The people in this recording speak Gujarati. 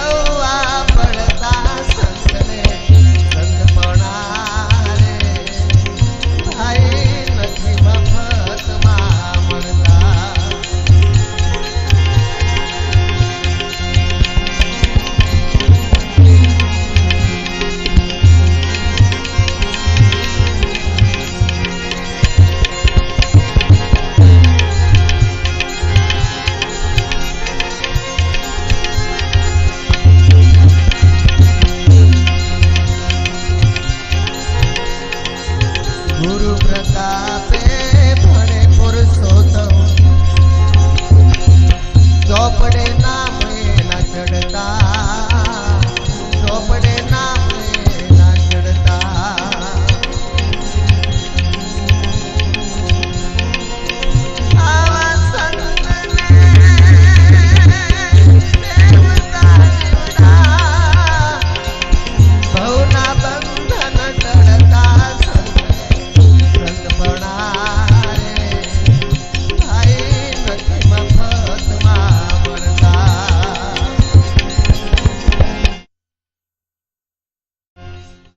Oh, I ગુરુ પ્રતાપે ભણે પુરુષોત્તમ. ચોપડે નામે ના ચડતા. ચોપડે